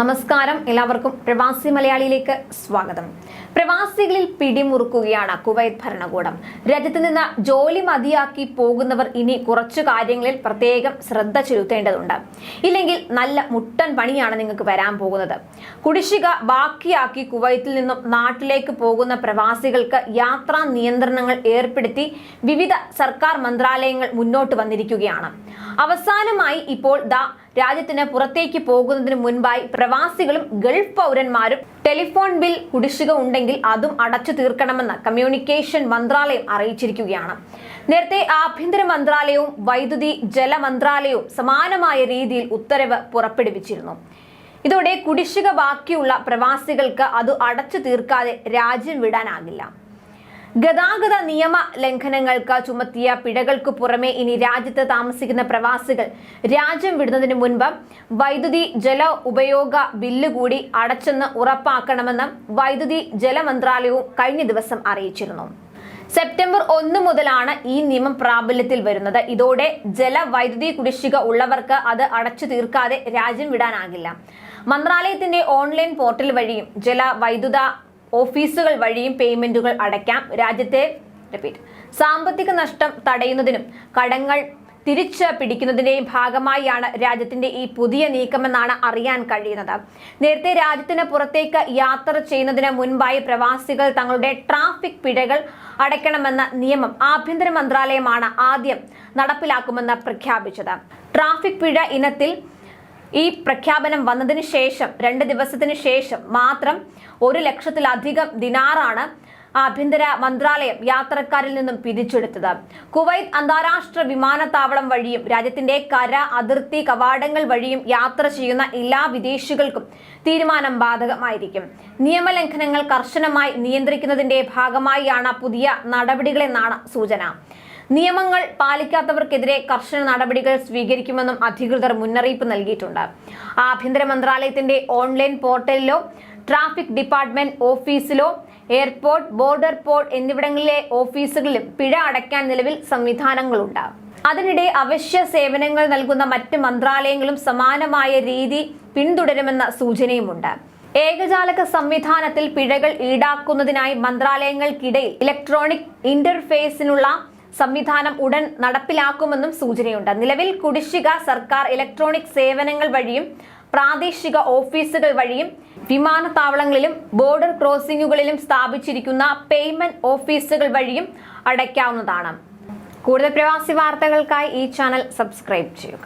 നമസ്കാരം. എല്ലാവർക്കും പ്രവാസി മലയാളിയിലേക്ക് സ്വാഗതം. പ്രവാസികളിൽ പിടിമുറുക്കുകയാണ് കുവൈത്ത് ഭരണകൂടം. രാജ്യത്ത് നിന്ന് ജോലി മതിയാക്കി പോകുന്നവർ ഇനി കുറച്ചു കാര്യങ്ങളിൽ പ്രത്യേകം ശ്രദ്ധ ചെലുത്തേണ്ടതുണ്ട്. ഇല്ലെങ്കിൽ നല്ല മുട്ടൻ പണിയാണ് നിങ്ങൾക്ക് വരാൻ പോകുന്നത്. കുടിശ്ശിക ബാക്കിയാക്കി കുവൈത്തിൽ നിന്നും നാട്ടിലേക്ക് പോകുന്ന പ്രവാസികൾക്ക് യാത്രാ നിയന്ത്രണങ്ങൾ ഏർപ്പെടുത്തി വിവിധ സർക്കാർ മന്ത്രാലയങ്ങൾ മുന്നോട്ട് വന്നിരിക്കുകയാണ്. അവസാനമായി ഇപ്പോൾ ദാ രാജ്യത്തിന് പുറത്തേക്ക് പോകുന്നതിന് മുൻപായി പ്രവാസികളും ഗൾഫ് പൗരന്മാരും ടെലിഫോൺ ബിൽ കുടിശ്ശിക ഉണ്ടെങ്കിൽ അതും അടച്ചു തീർക്കണമെന്ന് കമ്മ്യൂണിക്കേഷൻ മന്ത്രാലയം അറിയിച്ചിരിക്കുകയാണ്. നേരത്തെ ആഭ്യന്തര മന്ത്രാലയവും വൈദ്യുതി ജല മന്ത്രാലയവും സമാനമായ രീതിയിൽ ഉത്തരവ് പുറപ്പെടുവിച്ചിരുന്നു. ഇതോടെ കുടിശ്ശിക ബാക്കിയുള്ള പ്രവാസികൾക്ക് അത് അടച്ചു തീർക്കാതെ രാജ്യം വിടാനാകില്ല. ഗതാഗത നിയമ ലംഘനങ്ങൾക്ക് ചുമത്തിയ പിഴകൾക്ക് പുറമെ ഇനി രാജ്യത്ത് താമസിക്കുന്ന പ്രവാസികൾ രാജ്യം വിടുന്നതിന് മുൻപ് വൈദ്യുതി ജല ഉപയോഗ ബില്ല് കൂടി അടച്ചെന്ന് ഉറപ്പാക്കണമെന്ന് വൈദ്യുതി ജല മന്ത്രാലയവും കഴിഞ്ഞ ദിവസം അറിയിച്ചിരുന്നു. സെപ്റ്റംബർ ഒന്ന് മുതലാണ് ഈ നിയമം പ്രാബല്യത്തിൽ വരുന്നത്. ഇതോടെ ജലവൈദ്യുതി കുടിശ്ശിക ഉള്ളവർക്ക് അത് അടച്ചു തീർക്കാതെ രാജ്യം വിടാനാകില്ല. മന്ത്രാലയത്തിന്റെ ഓൺലൈൻ പോർട്ടൽ വഴിയും ജല വൈദ്യുത ഓഫീസുകൾ വഴിയും പേയ്മെന്റുകൾ അടയ്ക്കാം. രാജ്യത്തെ റിപ്പീറ്റ് സാമ്പത്തിക നഷ്ടം തടയുന്നതിനും കടങ്ങൾ തിരിച്ച് പിടിക്കുന്നതിന്റെയും ഭാഗമായാണ് രാജ്യത്തിന്റെ ഈ പുതിയ നീക്കമെന്നാണ് അറിയാൻ കഴിയുന്നത്. നേരത്തെ രാജ്യത്തിന് പുറത്തേക്ക് യാത്ര ചെയ്യുന്നതിന് മുൻപായി പ്രവാസികൾ തങ്ങളുടെ ട്രാഫിക് പിഴകൾ അടയ്ക്കണമെന്ന നിയമം ആഭ്യന്തര മന്ത്രാലയമാണ് ആദ്യം നടപ്പിലാക്കുമെന്ന് പ്രഖ്യാപിച്ചത്. ട്രാഫിക് പിഴ ഇനത്തിൽ ഈ പ്രഖ്യാപനം വന്നതിന് ശേഷം രണ്ട് ദിവസത്തിന് ശേഷം മാത്രം ഒരു ലക്ഷത്തിലധികം ദിനാറാണ് ആഭ്യന്തര മന്ത്രാലയം യാത്രക്കാരിൽ നിന്നും പിരിച്ചെടുത്തത്. കുവൈത്ത് അന്താരാഷ്ട്ര വിമാനത്താവളം വഴിയും രാജ്യത്തിന്റെ കര അതിർത്തി കവാടങ്ങൾ വഴിയും യാത്ര ചെയ്യുന്ന എല്ലാ വിദേശികൾക്കും തീരുമാനം ബാധകമായിരിക്കും. നിയമലംഘനങ്ങൾ കർശനമായി നിയന്ത്രിക്കുന്നതിന്റെ ഭാഗമായാണ് പുതിയ നടപടികളെന്നാണ് സൂചന. നിയമങ്ങൾ പാലിക്കാത്തവർക്കെതിരെ കർശന നടപടികൾ സ്വീകരിക്കുമെന്നും അധികൃതർ മുന്നറിയിപ്പ് നൽകിയിട്ടുണ്ട്. ആഭ്യന്തര മന്ത്രാലയത്തിന്റെ ഓൺലൈൻ പോർട്ടലിലോ ട്രാഫിക് ഡിപ്പാർട്ട്മെന്റ് ഓഫീസിലോ എയർപോർട്ട് ബോർഡർ പോർട്ട് എന്നിവിടങ്ങളിലെ ഓഫീസുകളിലും പിഴ അടയ്ക്കാൻ നിലവിൽ സംവിധാനങ്ങളുണ്ട്. അതിനിടെ അവശ്യ സേവനങ്ങൾ നൽകുന്ന മറ്റ് മന്ത്രാലയങ്ങളും സമാനമായ രീതി പിന്തുടരുമെന്ന സൂചനയുമുണ്ട്. ഏകജാലക സംവിധാനത്തിൽ പിഴകൾ ഈടാക്കുന്നതിനായി മന്ത്രാലയങ്ങൾക്കിടയിൽ ഇലക്ട്രോണിക് ഇന്റർഫേസിനുള്ള സംവിധാനം ഉടൻ നടപ്പിലാക്കുമെന്നും സൂചനയുണ്ട്. നിലവിൽ കുടിശ്ശിക സർക്കാർ ഇലക്ട്രോണിക് സേവനങ്ങൾ വഴിയും പ്രാദേശിക ഓഫീസുകൾ വഴിയും വിമാനത്താവളങ്ങളിലും ബോർഡർ ക്രോസിംഗുകളിലും സ്ഥാപിച്ചിരിക്കുന്ന പേയ്മെന്റ് ഓഫീസുകൾ വഴിയും അടയ്ക്കാവുന്നതാണ്. കൂടുതൽ പ്രവാസി വാർത്തകൾക്കായി ഈ ചാനൽ സബ്സ്ക്രൈബ് ചെയ്യുക.